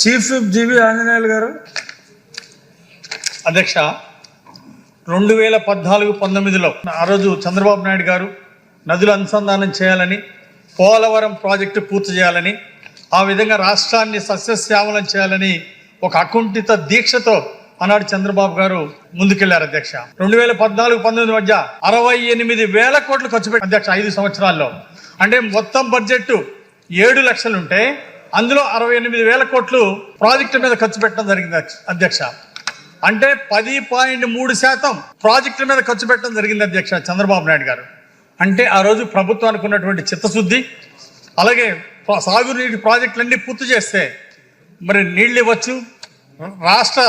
Chief whip జీవి ఆంజనేయులు గారు. అధ్యక్ష రెండు వేల పద్నాలుగు పంతొమ్మిదిలో ఆ రోజు చంద్రబాబు నాయుడు గారు నదులు అనుసంధానం చేయాలని పోలవరం ప్రాజెక్టు పూర్తి చేయాలని ఆ విధంగా రాష్ట్రాన్ని సస్యశ్యామలం చేయాలని ఒక అకుంఠిత దీక్షతో ఆనాడు చంద్రబాబు గారు ముందుకెళ్ళారు అధ్యక్ష. రెండు వేల పద్నాలుగు పంతొమ్మిది మధ్య అరవై ఎనిమిది వేల కోట్లు ఖర్చు పెట్టి అధ్యక్ష ఐదు సంవత్సరాల్లో. అంటే మొత్తం బడ్జెట్ ఏడు లక్షలుంటే అందులో అరవై ఎనిమిది వేల కోట్లు ప్రాజెక్టు మీద ఖర్చు పెట్టడం జరిగింది అధ్యక్ష అంటే పది పాయింట్ మూడు శాతం ప్రాజెక్టుల మీద ఖర్చు పెట్టడం జరిగింది అధ్యక్ష చంద్రబాబు నాయుడు గారు. అంటే ఆ రోజు ప్రభుత్వానికి ఉన్నటువంటి చిత్తశుద్ధి అలాగే సాగునీటి ప్రాజెక్టులన్నీ పూర్తి చేస్తే మరి నీళ్ళు ఇవ్వచ్చు రాష్ట్ర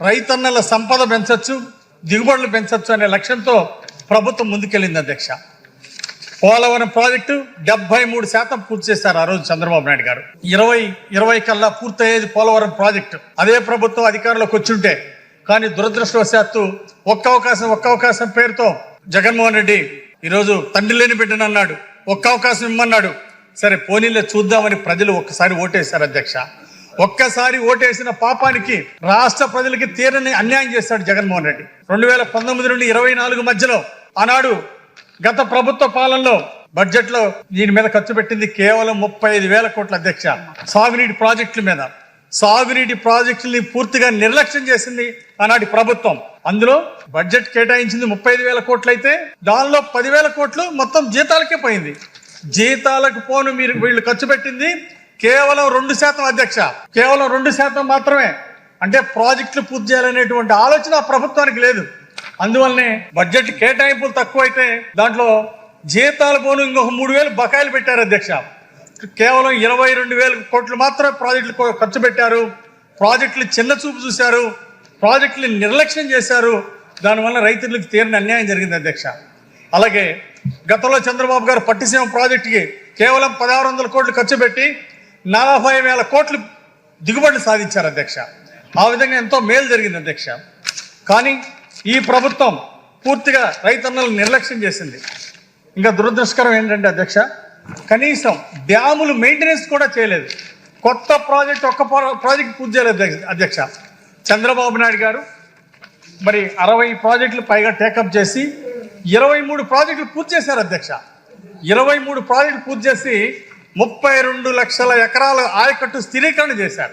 రైతన్నల సంపద పెంచవచ్చు దిగుబడులు పెంచవచ్చు అనే లక్ష్యంతో ప్రభుత్వం ముందుకెళ్ళింది అధ్యక్ష. పోలవరం ప్రాజెక్టు డెబ్బై మూడు శాతం పూర్తి చేశారు ఆ రోజు చంద్రబాబు నాయుడు గారు. ఇరవై ఇరవై కల్లా పూర్తయ్యేది పోలవరం ప్రాజెక్టు. అదే ప్రభుత్వం అధికారంలోకి వచ్చుంటే కానీ దురదృష్టవశాత్తు ఒక్క అవకాశం ఒక్క అవకాశం పేరుతో జగన్మోహన్ రెడ్డి ఈరోజు తండ్రి లేని బిడ్డను అన్నాడు. ఒక్క అవకాశం ఇమ్మన్నాడు. సరే పోనీలే చూద్దామని ప్రజలు ఒక్కసారి ఓటేశారు అధ్యక్ష. ఒక్కసారి ఓటేసిన పాపానికి రాష్ట్ర ప్రజలకి తీరని అన్యాయం చేశాడు జగన్మోహన్ రెడ్డి. రెండు వేల పంతొమ్మిది నుండి ఇరవై నాలుగు మధ్యలో ఆనాడు గత ప్రభుత్వ పాలనలో బడ్జెట్లో దీని మీద ఖర్చు పెట్టింది కేవలం ముప్పై ఐదు వేల కోట్ల అధ్యక్ష. సాగునీటి ప్రాజెక్టుల మీద. సాగునీటి ప్రాజెక్టుల్ని పూర్తిగా నిర్లక్ష్యం చేసింది ఆనాటి ప్రభుత్వం. అందులో బడ్జెట్ కేటాయించింది ముప్పై ఐదు వేల కోట్లు అయితే దానిలో పదివేల కోట్లు మొత్తం జీతాలకే పోయింది. జీతాలకు పోను మీరు వీళ్ళు ఖర్చు పెట్టింది కేవలం రెండు శాతం అధ్యక్ష. కేవలం రెండు శాతం మాత్రమే. అంటే ప్రాజెక్టులు పూర్తి చేయాలనేటువంటి ఆలోచన ఆ ప్రభుత్వానికి లేదు. అందువల్లనే బడ్జెట్ కేటాయింపులు తక్కువైతే దాంట్లో జీతాలు పోను ఇంకొక మూడు వేలు బకాయిలు పెట్టారు అధ్యక్ష. కేవలం ఇరవై రెండు వేల కోట్లు మాత్రమే ప్రాజెక్టులు ఖర్చు పెట్టారు. ప్రాజెక్టులు చిన్న చూపు చూశారు. ప్రాజెక్టులు నిర్లక్ష్యం చేశారు. దానివల్ల రైతులకు తీరని అన్యాయం జరిగింది అధ్యక్ష. అలాగే గతంలో చంద్రబాబు గారు పట్టిసీమ ప్రాజెక్టుకి కేవలం పదహారు వందల కోట్లు ఖర్చు పెట్టి నలభై వేల కోట్లు దిగుబడులు సాధించారు అధ్యక్ష. ఆ విధంగా ఎంతో మేలు జరిగింది అధ్యక్ష. కానీ ఈ ప్రభుత్వం పూర్తిగా రైతన్నలను నిర్లక్ష్యం చేసింది. ఇంకా దురదృష్టకరం ఏంటంటే అధ్యక్ష కనీసం డ్యాములు మెయింటెనెన్స్ కూడా చేయలేదు. కొత్త ప్రాజెక్ట్ ఒక్క ప్రాజెక్ట్ పూర్తి చేయలేదు అధ్యక్ష- అధ్యక్ష. చంద్రబాబు నాయుడు గారు మరి అరవై ప్రాజెక్టులు పైగా టేకప్ చేసి ఇరవై మూడు ప్రాజెక్టులు పూర్తి చేశారు అధ్యక్ష. ఇరవై మూడు ప్రాజెక్టులు పూర్తి చేసి ముప్పై రెండు లక్షల ఎకరాల ఆయకట్టు స్థిరీకరణ చేశారు.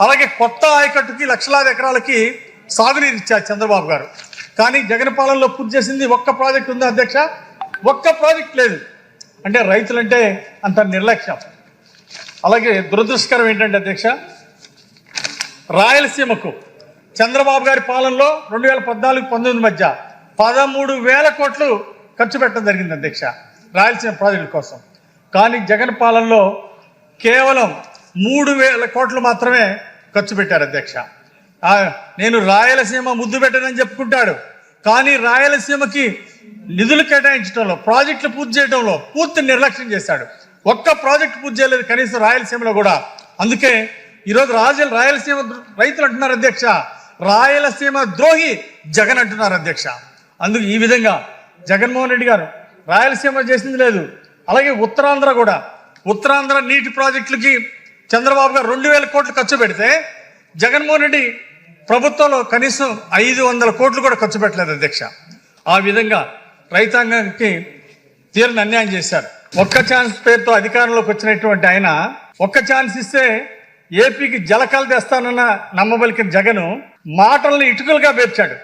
అలాగే కొత్త ఆయకట్టుకి లక్షలాది ఎకరాలకి సాగునీరు ఇచ్చారు చంద్రబాబు గారు. కానీ జగన్ పాలనలో పూర్తి చేసింది ఒక్క ప్రాజెక్ట్ ఉంది అధ్యక్ష. ఒక్క ప్రాజెక్ట్ లేదు. అంటే రైతులంటే అంత నిర్లక్ష్యం. అలాగే దురదృష్టకరం ఏంటంటే అధ్యక్ష రాయలసీమకు చంద్రబాబు గారి పాలనలో రెండు వేల పద్నాలుగు పంతొమ్మిది మధ్య పదమూడు వేల కోట్లు ఖర్చు పెట్టడం జరిగింది అధ్యక్ష రాయలసీమ ప్రాజెక్టుల కోసం. కానీ జగన్ పాలనలో కేవలం మూడు వేల కోట్లు మాత్రమే ఖర్చు పెట్టారు అధ్యక్ష. నేను రాయలసీమ ముద్దు పెట్టనని చెప్పుకుంటాడు. కానీ రాయలసీమకి నిధులు కేటాయించడంలో ప్రాజెక్టులు పూర్తి చేయడంలో పూర్తి నిర్లక్ష్యం చేశాడు. ఒక్క ప్రాజెక్ట్ పూర్తి చేయలేదు కనీసం రాయలసీమలో కూడా. అందుకే ఈరోజు రాజ రాయలసీమ రైతులు అంటున్నారు అధ్యక్ష. రాయలసీమ ద్రోహి జగన్ అంటున్నారు అధ్యక్ష. అందుకు ఈ విధంగా జగన్మోహన్ రెడ్డి గారు రాయలసీమ చేసింది లేదు. అలాగే ఉత్తరాంధ్ర కూడా. ఉత్తరాంధ్ర నీటి ప్రాజెక్టులకి చంద్రబాబు గారు రెండు వేల కోట్లు ఖర్చు పెడితే జగన్మోహన్ రెడ్డి ప్రభుత్వంలో కనీసం ఐదు వందల కోట్లు కూడా ఖర్చు పెట్టలేదు అధ్యక్ష. ఆ విధంగా రైతాంగానికి తీరని అన్యాయం చేశారు. ఒక్క ఛాన్స్ పేరుతో అధికారంలోకి వచ్చినటువంటి ఆయన ఒక్క ఛాన్స్ ఇస్తే ఏపీకి జలకాలు తెస్తానన్న నమ్మబలికిన జగను మాటలను ఇటుకలుగా పేర్చాడు.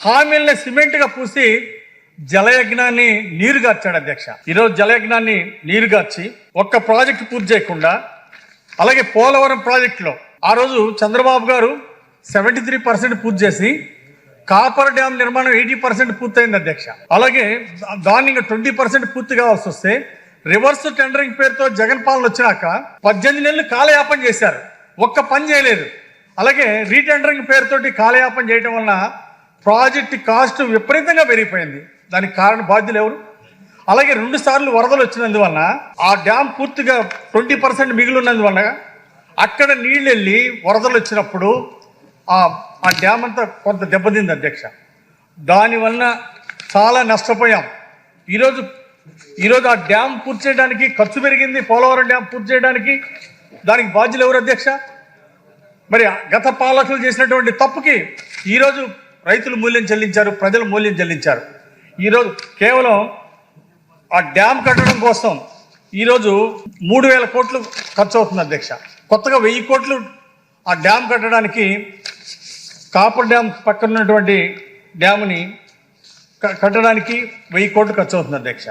హామీల్ని సిమెంట్గా పూసి జలయజ్ఞాన్ని నీరుగార్చాడు అధ్యక్ష. ఈరోజు జలయజ్ఞాన్ని నీరుగార్చి ఒక్క ప్రాజెక్టు పూర్తి చేయకుండా అలాగే పోలవరం ప్రాజెక్టులో ఆ రోజు చంద్రబాబు గారు సెవెంటీ త్రీ పర్సెంట్ పూర్తి చేసి కాపర్ డ్యామ్ నిర్మాణం ఎయిటీ పర్సెంట్ పూర్తయింది అధ్యక్ష. అలాగే దాన్ని ఇంకా ట్వంటీ పర్సెంట్ పూర్తి కావాల్సి వస్తే రివర్స్ టెండరింగ్ పేరుతో జగన్ పాలన వచ్చినాక పద్దెనిమిది నెలలు కాలయాపన చేశారు. ఒక్క పని చేయలేదు. అలాగే రీటెండరింగ్ పేరుతోటి కాలయాపన చేయడం వలన ప్రాజెక్ట్ కాస్ట్ విపరీతంగా పెరిగిపోయింది. దానికి కారణ బాధ్యులు ఎవరు? అలాగే రెండు సార్లు వరదలు వచ్చినందువలన ఆ డ్యామ్ పూర్తిగా ట్వంటీ పర్సెంట్ మిగిలి ఉన్నందువలన అక్కడ నీళ్ళు వెళ్ళి వరదలు వచ్చినప్పుడు ఆ డ్యామ్ అంతా కొంత దెబ్బతింది అధ్యక్ష. దానివలన చాలా నష్టపోయాం. ఈరోజు ఈరోజు ఆ డ్యామ్ పూర్తి చేయడానికి ఖర్చు పెరిగింది పోలవరం డ్యామ్ పూర్తి చేయడానికి దానికి బాధ్యులు ఎవరు అధ్యక్ష? మరి గత పాలకులు చేసినటువంటి తప్పుకి ఈరోజు రైతులు మూల్యం చెల్లించారు ప్రజలు మూల్యం చెల్లించారు. ఈరోజు కేవలం ఆ డ్యామ్ కట్టడం కోసం ఈరోజు మూడు వేల కోట్లు ఖర్చు అవుతుంది అధ్యక్ష. కొత్తగా వెయ్యి కోట్లు ఆ డ్యామ్ కట్టడానికి కాపర్ డ్యామ్ పక్కన ఉన్నటువంటి డ్యాముని క- కట్టడానికి వెయ్యి కోట్లు ఖర్చు అవుతుంది అధ్యక్ష.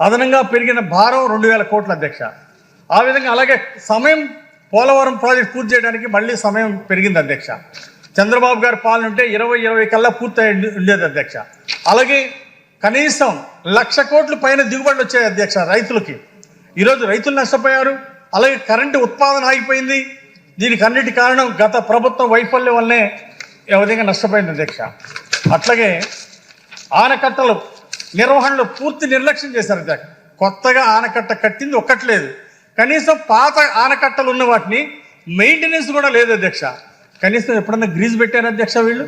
అదనంగా పెరిగిన భారం రెండు వేల కోట్ల అధ్యక్ష. ఆ విధంగా అలాగే సమయం పోలవరం ప్రాజెక్ట్ పూర్తి చేయడానికి మళ్ళీ సమయం పెరిగింది అధ్యక్ష. చంద్రబాబు గారి పాలన ఉంటే ఇరవై ఇరవై కల్లా పూర్తి ఉండేది అధ్యక్ష. అలాగే కనీసం లక్ష కోట్ల పైన దిగుబడులు వచ్చాయి అధ్యక్ష రైతులకి. ఈరోజు రైతులు నష్టపోయారు అలాగే కరెంటు ఉత్పాదన ఆగిపోయింది. దీనికి అన్నిటి కారణం గత ప్రభుత్వం వైఫల్యం వల్లనే ఈ నష్టపోయింది అధ్యక్ష? అట్లాగే ఆనకట్టలు నిర్వహణలో పూర్తి నిర్లక్ష్యం చేశారు అధ్యక్ష. కొత్తగా ఆనకట్ట కట్టింది ఒక్కట్లేదు కనీసం పాత ఆనకట్టలు ఉన్న వాటిని మెయింటెనెన్స్ కూడా లేదు అధ్యక్ష. కనీసం ఎప్పుడన్నా గ్రీజ్ పెట్టారు అధ్యక్ష వీళ్ళు?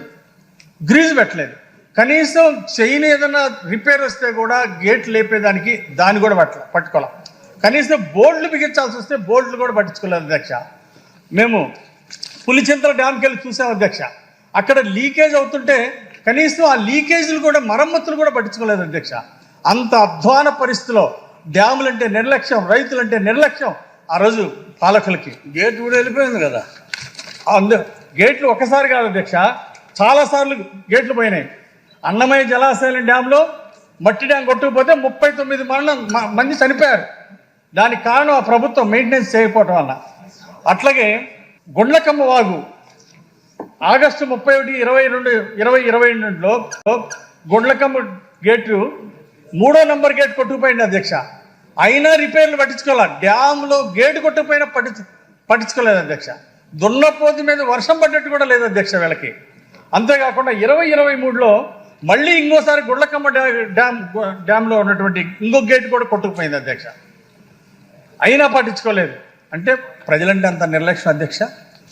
గ్రీజ్ పెట్టలేదు. కనీసం చైన్ ఏదైనా రిపేర్ వస్తే కూడా గేట్ లేపేదానికి దాన్ని కూడా పట్ల పట్టుకోవాలి. కనీసం బోర్డులు బిగించాల్సి వస్తే బోర్డులు కూడా పట్టించుకోలేదు అధ్యక్ష. మేము పులిచింతల డ్యామ్కి వెళ్ళి చూసాం అధ్యక్ష. అక్కడ లీకేజ్ అవుతుంటే కనీసం ఆ లీకేజీలు కూడా మరమ్మతులు కూడా పట్టించుకోలేదు అధ్యక్ష. అంత అధ్వాన పరిస్థితిలో డ్యాములంటే నిర్లక్ష్యం రైతులంటే నిర్లక్ష్యం ఆ రోజు పాలకులకి. గేట్ కూడా వెళ్ళిపోయింది కదా. అందు గేట్లు ఒకసారి కాదు అధ్యక్ష చాలాసార్లు గేట్లు పోయినాయి. అన్నమయ్య జలాశయం డ్యాంలో మట్టి డ్యాం కొట్టుకుపోతే ముప్పై తొమ్మిది మరణం మంది చనిపోయారు. దానికి కారణం ఆ ప్రభుత్వం మెయింటెనెన్స్ చేయకపోవటం వల్ల. అట్లాగే గుండ్లకమ్మ వాగు ఆగస్టు ముప్పై ఒకటి ఇరవై రెండు ఇరవై ఇరవై రెండులో గుండ్లకమ్మ గేటు మూడో నంబర్ గేట్ కొట్టుకుపోయింది అధ్యక్ష. అయినా రిపేర్లు పట్టించుకోవాలి డ్యామ్లో గేటు కొట్టుకుపోయినా పట్టించు పట్టించుకోలేదు అధ్యక్ష. దున్నపోతు మీద వర్షం పడ్డట్టు కూడా లేదు అధ్యక్ష వీళ్ళకి అంతేకాకుండా ఇరవై ఇరవై మూడులో మళ్ళీ ఇంకోసారి గుండ్లకమ్మ డ్యా డ్యామ్ డ్యామ్లో ఉన్నటువంటి ఇంకో గేట్ కూడా కొట్టుకుపోయింది అధ్యక్ష. అయినా పట్టించుకోలేదు. అంటే ప్రజలంటే అంత నిర్లక్ష్యం అధ్యక్ష.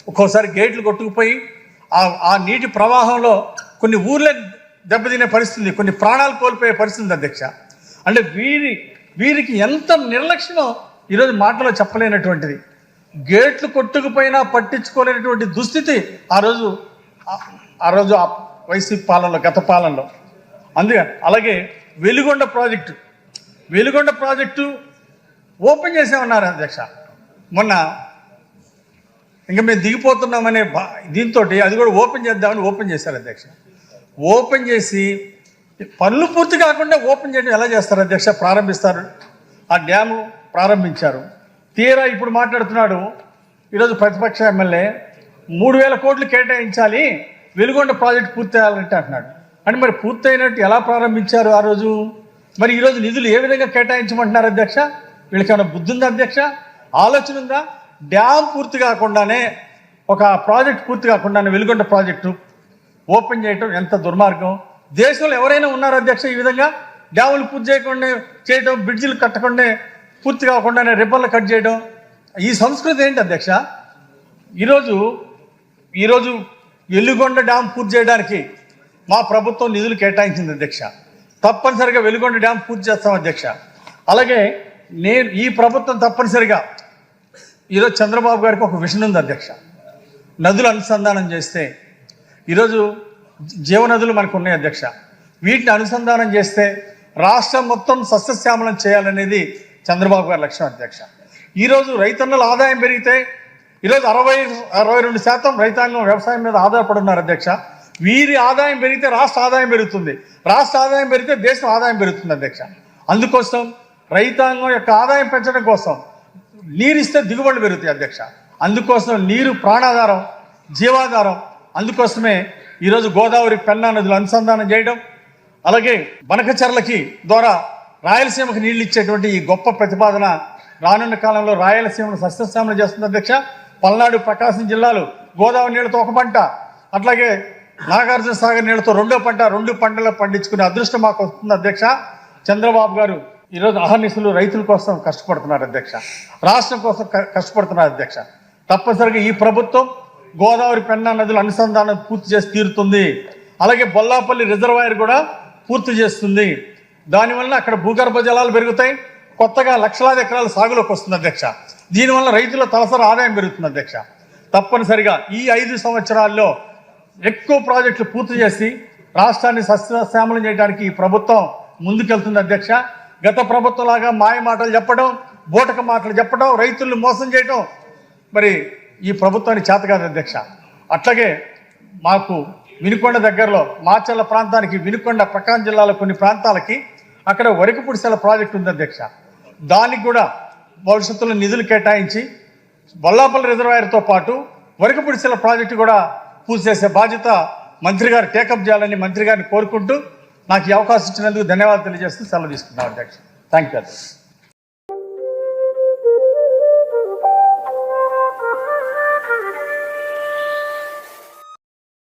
ఒక్కోసారి గేట్లు కొట్టుకుపోయి ఆ ఆ నీటి ప్రవాహంలో కొన్ని ఊర్లే దెబ్బతినే పరిస్థితి కొన్ని ప్రాణాలు కోల్పోయే పరిస్థితి అధ్యక్ష. అంటే వీరి వీరికి ఎంత నిర్లక్ష్యం ఈరోజు మాటలో చెప్పలేనటువంటిది. గేట్లు కొట్టుకుపోయినా పట్టించుకోలేనటువంటి దుస్థితి ఆ రోజు ఆ- ఆ రోజు ఆ వైసీపీ పాలనలో గత పాలనలో. అందుకే అలాగే Veligonda project Veligonda project open చేసామన్నారు అధ్యక్ష. మొన్న ఇంకా మేము దిగిపోతున్నామనే బా దీంతో అది కూడా ఓపెన్ చేద్దామని ఓపెన్ చేశారు అధ్యక్ష. ఓపెన్ చేసి పనులు పూర్తి కాకుండా ఓపెన్ చేయడం ఎలా చేస్తారు అధ్యక్ష? ప్రారంభిస్తారు. ఆ డ్యాము ప్రారంభించారు. తీరా ఇప్పుడు మాట్లాడుతున్నాడు ఈరోజు ప్రతిపక్ష ఎమ్మెల్యే మూడు వేల కోట్లు కేటాయించాలి వెలుగొండ ప్రాజెక్ట్ పూర్తి చేయాలంటే అంటున్నాడు. అంటే మరి పూర్తయినట్టు ఎలా ప్రారంభించారు ఆ రోజు? మరి ఈరోజు నిధులు ఏ విధంగా కేటాయించమంటున్నారు అధ్యక్ష? వీళ్ళకి ఏమైనా బుద్ధి ఉందా అధ్యక్ష? ఆలోచన ఉందా? డ్యామ్ పూర్తి కాకుండానే ఒక ప్రాజెక్ట్ పూర్తి కాకుండానే వెలుగొండ ప్రాజెక్టు ఓపెన్ చేయటం ఎంత దుర్మార్గం. దేశంలో ఎవరైనా ఉన్నారు అధ్యక్ష ఈ విధంగా? డ్యాములు పూర్తి చేయకుండా చేయటం బ్రిడ్జిలు కట్టకుండా పూర్తి కాకుండానే రిబ్బన్లు కట్ చేయడం ఈ సంస్కృతి ఏంటి అధ్యక్ష? ఈరోజు ఈరోజు వెలుగొండ డ్యామ్ పూర్తి చేయడానికి మా ప్రభుత్వం నిధులు కేటాయించింది అధ్యక్ష. తప్పనిసరిగా వెలుగొండ డ్యామ్ పూర్తి చేస్తాం అధ్యక్ష. అలాగే నేను ఈ ప్రభుత్వం తప్పనిసరిగా ఈరోజు చంద్రబాబు గారికి ఒక విషయం ఉంది అధ్యక్ష. నదులు అనుసంధానం చేస్తే ఈరోజు జీవనదులు మనకు ఉన్నాయి అధ్యక్ష. వీటిని అనుసంధానం చేస్తే రాష్ట్రం మొత్తం సస్యశ్యామలం చేయాలనేది చంద్రబాబు గారి లక్ష్యం అధ్యక్ష. ఈరోజు రైతన్నుల ఆదాయం పెరిగితే ఈరోజు అరవై అరవై రెండు శాతం రైతాంగం వ్యవసాయం మీద ఆధారపడి ఉన్నారు అధ్యక్ష. వీరి ఆదాయం పెరిగితే రాష్ట్ర ఆదాయం పెరుగుతుంది. రాష్ట్ర ఆదాయం పెరిగితే దేశం ఆదాయం పెరుగుతుంది అధ్యక్ష. అందుకోసం రైతాంగం యొక్క ఆదాయం పెంచడం కోసం నీరిస్తే దిగుబడి దిగుబడులు పెరుగుతాయి అధ్యక్ష. అందుకోసం నీరు ప్రాణాధారం జీవాధారం. అందుకోసమే ఈరోజు గోదావరి పెన్నా నదులు అనుసంధానం చేయడం అలాగే బనకచర్లకి ద్వారా రాయలసీమకు నీళ్ళు ఇచ్చేటువంటి ఈ గొప్ప ప్రతిపాదన రానున్న కాలంలో రాయలసీమను సస్యశ్యామలం చేస్తుంది అధ్యక్ష. పల్నాడు ప్రకాశం జిల్లాలు గోదావరి నీళ్ళతో ఒక పంట అట్లాగే నాగార్జున సాగర్ నీళ్ళతో రెండో పంట రెండు పంటలు పండించుకునే అదృష్టం మాకు వస్తుంది అధ్యక్ష. చంద్రబాబు గారు ఈరోజు అహర్నిశలు రైతుల కోసం కష్టపడుతున్నారు అధ్యక్ష. రాష్ట్రం కోసం కష్టపడుతున్నారు అధ్యక్ష. తప్పనిసరిగా ఈ ప్రభుత్వం గోదావరి పెన్నా నదుల అనుసంధానం పూర్తి చేసి తీరుతుంది. అలాగే బొల్లాపల్లి రిజర్వాయర్ కూడా పూర్తి చేస్తుంది. దానివల్ల అక్కడ భూగర్భ జలాలు పెరుగుతాయి. కొత్తగా లక్షలాది ఎకరాల సాగులోకి వస్తుంది అధ్యక్ష. దీనివల్ల రైతుల తలసరి ఆదాయం పెరుగుతుంది అధ్యక్ష. తప్పనిసరిగా ఈ ఐదు సంవత్సరాల్లో ఎక్కువ ప్రాజెక్టులు పూర్తి చేసి రాష్ట్రాన్ని సస్యశ్యామలం చేయడానికి ఈ ప్రభుత్వం ముందుకెళ్తుంది అధ్యక్ష. గత ప్రభుత్వంలాగా మాయ మాటలు చెప్పడం బూటక మాటలు చెప్పడం రైతులను మోసం చేయడం మరి ఈ ప్రభుత్వానికి చేత కాదు అధ్యక్ష. అట్లాగే మాకు వినుకొండ దగ్గరలో మాచర్ల ప్రాంతానికి వినుకొండ ప్రకాశం జిల్లాలో కొన్ని ప్రాంతాలకి అక్కడ వరకు పుడిసెల ప్రాజెక్ట్ ఉంది అధ్యక్ష. దానికి కూడా భవిష్యత్తులో నిధులు కేటాయించి బొల్లాపల్లి రిజర్వాయర్తో పాటు వరకపుడిసెల ప్రాజెక్టు కూడా పూర్తి చేసే బాధ్యత మంత్రి గారు టేకప్ చేయాలని మంత్రి గారిని కోరుకుంటూ నాకు ఈ అవకాశం ఇచ్చినందుకు ధన్యవాదాలు తెలియజేస్తూ సెలవు తీసుకున్నాను అధ్యక్ష. థ్యాంక్ యూ అధ్యక్ష.